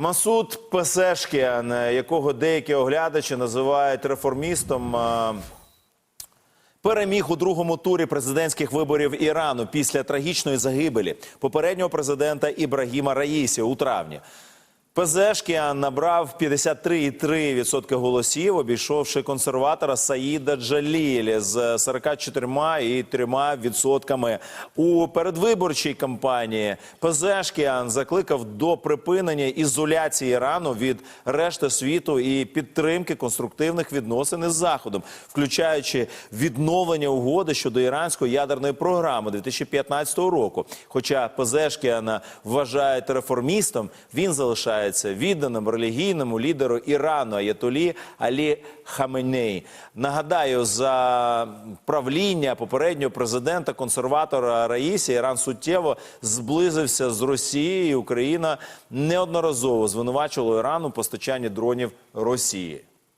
Масуд Песешкіан, якого деякі оглядачі називають реформістом. е, Переміг у другому турі президентських виборів Ірану після трагічної загибелі попереднього президента Ібрагіма Раїсі у травні. Пезешкіан набрав 53,3% голосів, обійшовши консерватора Саїда Джалілі з 44,3%. У передвиборчій кампанії Пезешкіан закликав до припинення ізоляції Ірану від решти світу і підтримки конструктивних відносин із Заходом, включаючи відновлення угоди щодо іранської ядерної програми 2015 року. Хоча Пезешкіана вважають реформістом, він залишається відданим релігійному лідеру Ірану Аятолі Алі Хаменей. Нагадаю, за правління попереднього президента консерватора Раїсі Іран суттєво зблизився з Росією. Україна неодноразово звинувачувала Ірану постачання дронів Росії.